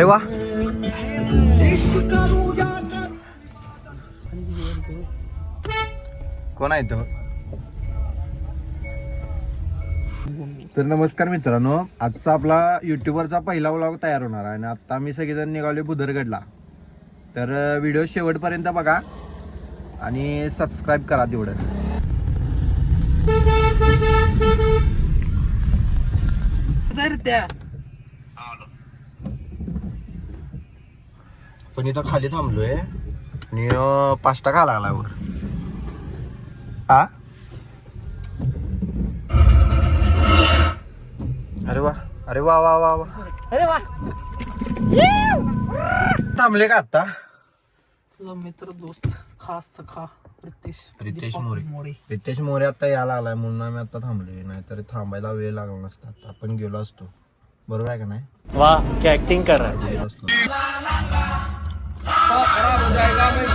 अरे वा. कोण आहे तो? तर नमस्कार मित्रांनो आजचा आपला युट्यूबवरचा पहिला व्लॉग तयार होणार आहे आणि आता आम्ही सगळेजण निघाले बुधरगडला. तर व्हिडिओ शेवटपर्यंत बघा आणि सबस्क्राईब करा तेवढं. पण इथं खाली थांबलोय. आणि पास्ता खा लागला वर आ? अरे वा अरे वा वा वा वा. अरे वा. थांबले का आता तुझा मित्र दोस्त खास सखा रितेश रितेश मोरे. रितेश मोरे आता यायला लागलाय म्हणून आम्ही आता थांबलोय. नाहीतर थांबायला वेळ लागला नसता आता. आपण गेलो असतो. बरोबर आहे का नाही? वाह क्या एक्टिंग कर है. गेलो असतो. खराब हो जाएगा मैं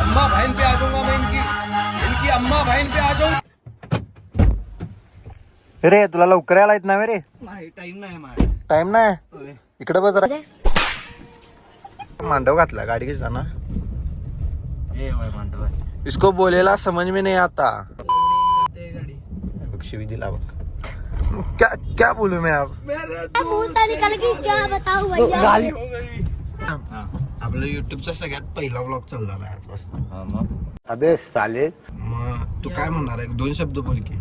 अम्मा बहन पे आ जाऊंगा मैं इनकी। इनकी अम्मा बहन पे आ जाऊंगा रे तुला लवकर यायला येत नाही रे. नाही टाइम नाही माझ्या. टाइम नाही? इकडे बस जरा. मांडव घातला गाडी कशी जाणार मांडव इसको बोलेला समझ में नहीं आता. ते गाडी. बघ शिवी दिला बघ. क्या क्या बोलू मैं अब भूत निकल गई क्या बताऊं भैया? आपलं युट्यूबचा सगळ्यात पहिला व्लॉग चालला आहे आजपासून अबे साले. मग तू काय म्हणणार एक दोन शब्द बोल की.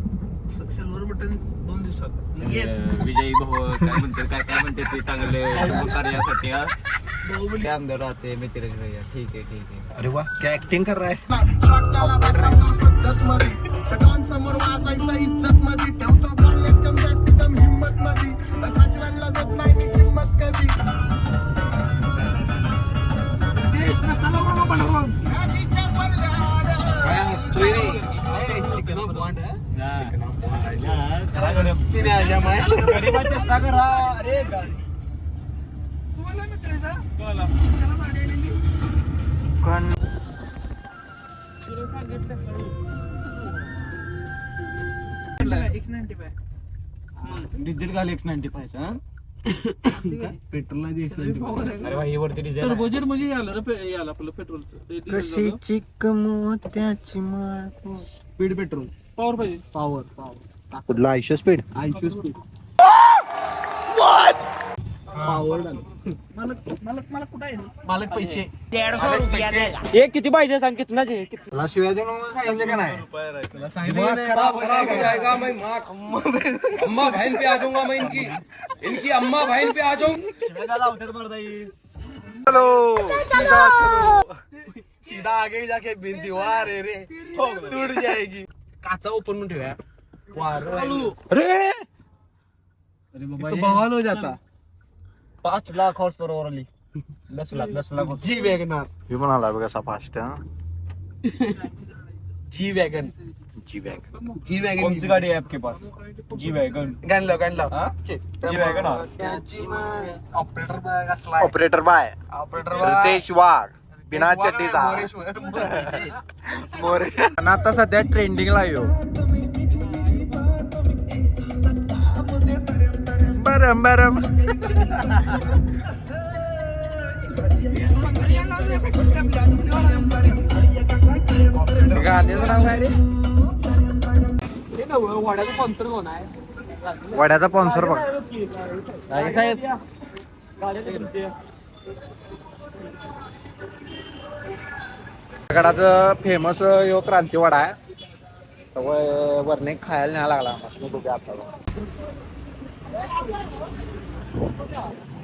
सिल्वर बटन दोन दिवसात. लगेच. विजयी भाऊ काय म्हणते काय काय म्हणते ते चांगले कार्यासाठी हा? बाहुबली अंदर राहते मित्र भैया. ठीक आहे ठीक आहे. अरे वाह क्या एक्टिंग कर रहा है? अरे वा ही वरती डिझेल तर बजेट म्हणजे याला आपलं पेट्रोलचं कशी चिक मोत्याची माळ स्पीड पेट्रोल पॉवर पाहिजे. पॉवर पॉवर कुठला आयुष्य स्पीड ऐंशी स्पीड पॉवर मालक मालक मालक कुठं आहे? मालक पैसे. हे किती पाहिजे सांग कितनाचे तुला शिवाजी म्हणून सांगितलं का नाही? खराब खराब जाएगा मैं माँ अम्मा बहन पे आ जाऊंगा मैं इनकी इनकी अम्मा बहन पे आ जाऊंगा हॅलो. सीधा आगे जाके बिंदी वार रे रे. टूट जाएगी. काचा ओपन म्हणून ठेवूया. वार अरे! तो बवाल हो जाता पाच लाख हॉर्स पर वाली दस लाख दस लाख जी वॅगनर मी पण आला बघा असा fast G wagon. G bag G wagon कौन सी गाड़ी है आपके पास? G wagon. गाण लाव गाण लाव जी वैगन ऑपरेटर बघ असला operator bye. Operator Ritesh Wagh. बिना चड्डीचा मोरे. आता सध्या ट्रेंडिंगला येऊ बरं बरं गाण्याचं नाव काय रे वाड्याचा स्पॉन्सर कोण आहे वड्याचा स्पॉन्सर बघ साहेब. गडाचं फेमस यो क्रांतीवाडा आहे. तर वरने खायला न्यायला लागला. मस्त बघूया आता.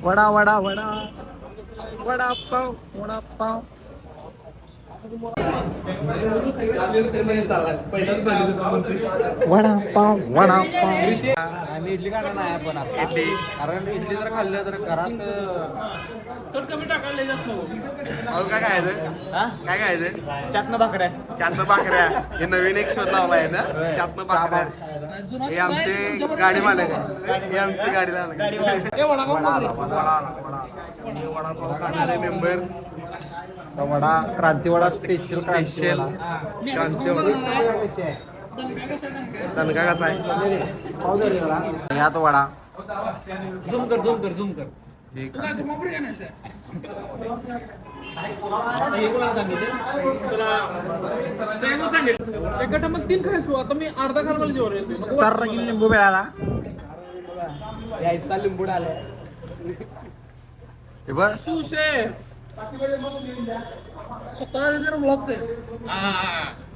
वडा वडा वडा वडापाव वडापाव वडापाव वडापाव. आम्ही इडली खाणार नाही आपण आता. इडली. कारण इडली जर खाल्लं तर घरात तर कमी टाकायला जास्त अहो, काय काय काय काय चातनं भाकऱ्या. चातनं भाकऱ्या. हे नवीन एक शोध लावला आहे ना? चातनं भाकऱ्या. हे आमचे गाडी मालक आहे हे आमची गाडी मालक वडापाव वडा वडा क्रांतीवडा स्पेशल स्पेशल क्रांतीवडा. दणका कसा आहे? यात वडा. झूम कर झूम कर झूम कर. हे एका टायमात तीन खायचो आता मी अर्धा जेवण येतो चार लिंबू मिळाला. यायचा लिंबू हे ब्लॉग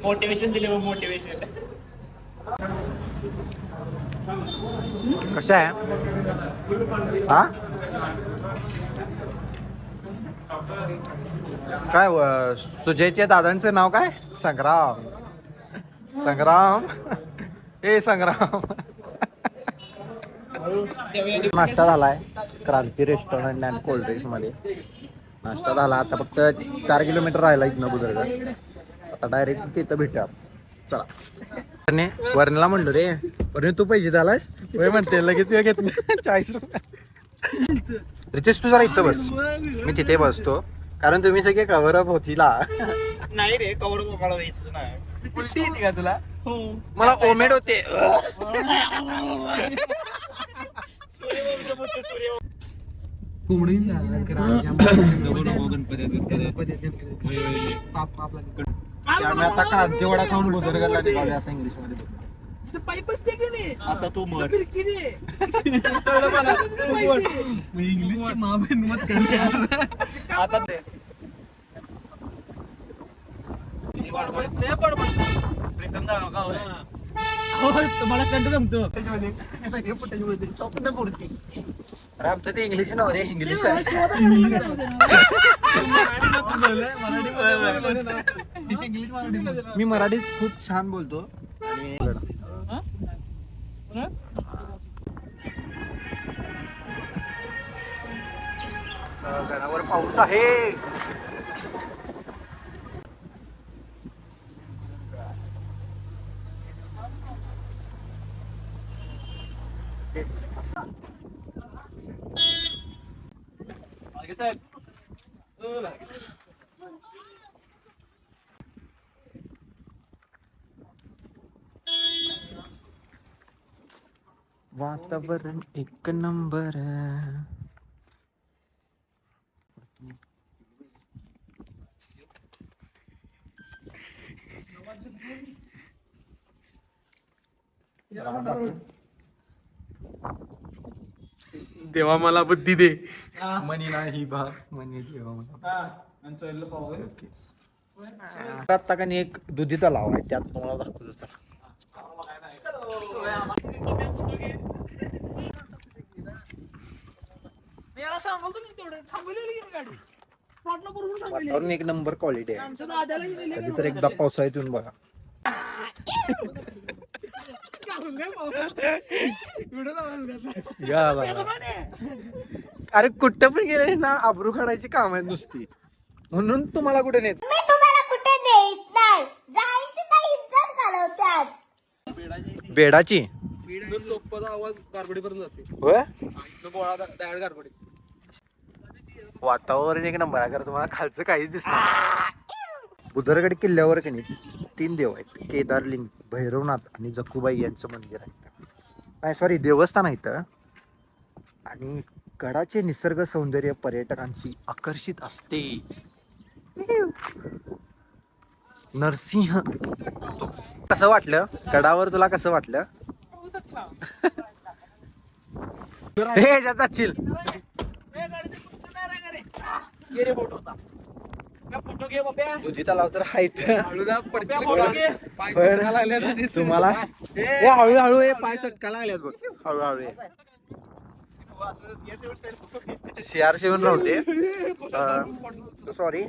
मोटिवेशन दिले मोटिवेशन. कसं आहे हा? काय व- सुजयच्या दादांचं नाव काय? संग्राम संग्राम ए संग्राम नाश्ता झालाय क्रांती रेस्टॉरंट अँड कोल्ड ड्रिंक्समध्ये. नाश्ता झाला आता फक्त चार किलोमीटर राहिला इथनं बुदरगड. आता डायरेक्ट तिथं भेटूया. चला. वरने वरणला म्हणलो रे वरने तू पैसे झालास वय म्हणते लगेच वेळ घेत नाही. चाळीस रुपये. रितेश तू जरा इथं बस. मी तिथे बसतो. कारण तुम्ही सगळे कव्हर अप होतीला. नाही रे व्हायचं नाही. उलटी येते का तुला? मला ओमेड होते. सूर्यवंश बोलते सूर्य आता क्रांती वडा खाऊन बुदरगडला निघालो असं इंग्लिशमध्ये पाईपच ते की नाही? आता तू मर फिरकी दे. इंग्लिशची महाबीन मत कर आता ते मला कंट जमतो. अरे आमचं ते इंग्लिश नव्हे रे इंग्लिश आहे. इंग्लिश मराठी मी मराठीत खूप छान बोलतो. आणि गडावर पाऊस आहे साहेब वातावरण एक नंबर देवा मला बुद्धी दे. मनी नाही बा मनी देवा मला. आता का नाही एक दुधी तलाव आहे त्यात तुम्हाला दाखवतो चला. याला सांगाल तुम्ही तेवढं थांबवलेली की गाडी स्पॉटला बरोबर थांबवली वातावरण एक नंबर क्वालिटी आहे. आमच्या दादाला गेलेली कधी तर एकदा पावसाळ्यात येऊन बघा. या बघा. अरे कुठं पण गेले ना आबरू काढायची काम आहेत नुसती. म्हणून तुम्हाला कुठे नेत? मी तुम्हाला कुठे नेत नाही. जाईल तिथे इज्जत घालवतात. बेडाची? आवाज जाते. होय? इथनं बोळा डायरेक्ट गारबडी वातावरण एक नंबर आहे तुम्हाला खालचं काहीच दिसणार. बुधरगड किल्ल्यावर की नाही तीन देव आहेत केदारलिंग भैरवनाथ आणि जकुबाई यांचं मंदिर आहे. नाही सॉरी देवस्थान आहे इथं. आणि गडाचे निसर्ग सौंदर्य पर्यटकांची आकर्षित असते. नरसिंह तो. कसं वाटलं? गडावर तुला कसं वाटलं? हे जाता चिल. तलाव तर तुम्हाला? ए हळूहळू ये पाय सटका लागल्यात बघ. हळूहळू सीआर सेवन राहते सॉरी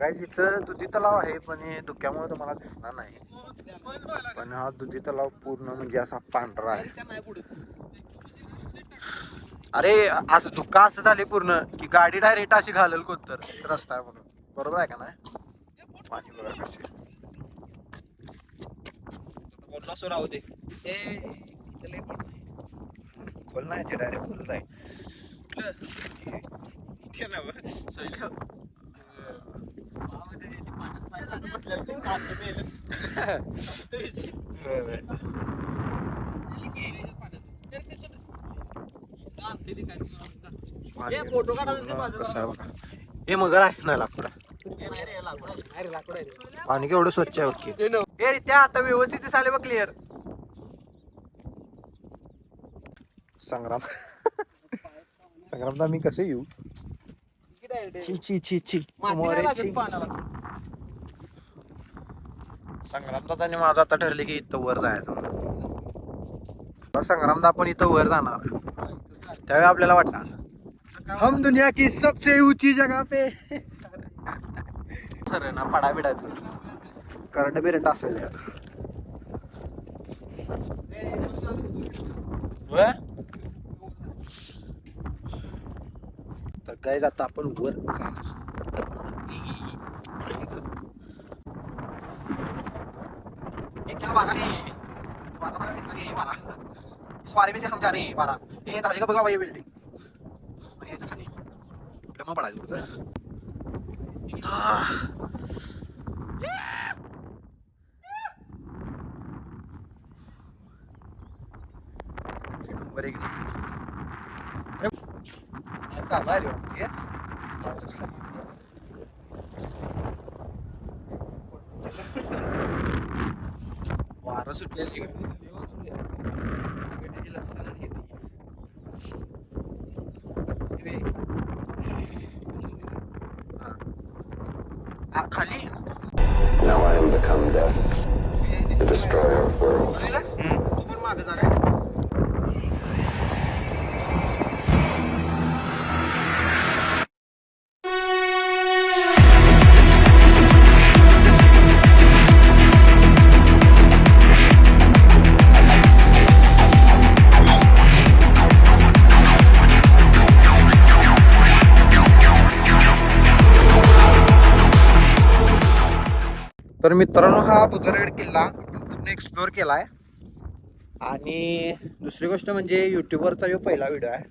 काय इथं दुधी तलाव आहे पण हे धुक्यामुळे तुम्हाला दिसणार नाही. पण हा दुधी तलाव पूर्ण म्हणजे असा पांढरा आहे. अरे असं धुक्का असं झाले पूर्ण की गाडी डायरेक्ट अशी घालेल कोणतर रस्ता आहे म्हणून. बरोबर आहे का नाही? पाणी बघा कसे. राहू दे खोल नाही ते डायरेक्ट खोल आहे ते ना बरं. सोयला. फोटो काढायला ते पूर्ण कसं आहे बघा हे मगर आहे ना लाकडा. पाणी केवढं स्वच्छ आहे ओके हे त्या आता व्यवस्थित दिसाले बघ क्लिअर संग्राम. संग्रामला मी कसे येऊ? ची ची ची ची. मोरे ची. संग्रामदाच आणि माझं आता ठरले की इथं वर जायचं म्हणून. संग्रामदा आपण इथं वर जाणार. त्यावेळी आपल्याला वाटणार. हम दुनिया की सबसे ऊंची जगा पे. सर आहे ना पडा बिडायचं. करंट बिरंट असेल यात. तर काय जाता आपण वर ये क्या बात है? बारा बारा कैसा ये बारा इस बारे में से हम जा रहे हैं बारा ये झाली का बघा बाई बिल्डिंग यायचं खाली आपल्या मग पडायचं होतं आह. एक नंबर एक नंबर. अरे, चालू आहे रे वरती, हे. जायचं खाली. वारं सुटलेली खाली तर मित्रांनो हा बुधरगड किल्ला आपण पूर्ण एक्सप्लोअर केला आहे आणि दुसरी गोष्ट म्हणजे यूट्यूबवरचा जो पहिला व्हिडिओ आहे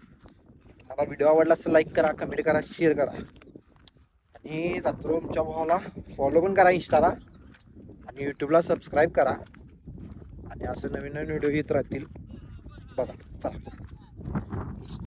मला व्हिडिओ आवडला असं लाईक करा कमेंट करा शेअर करा. आणि जातो तुमच्या भावाला फॉलो पण करा इंस्टाला आणि यूट्यूबला सबस्क्राईब करा. आणि असं नवीन नवीन व्हिडिओ येत राहतील. बघा चला.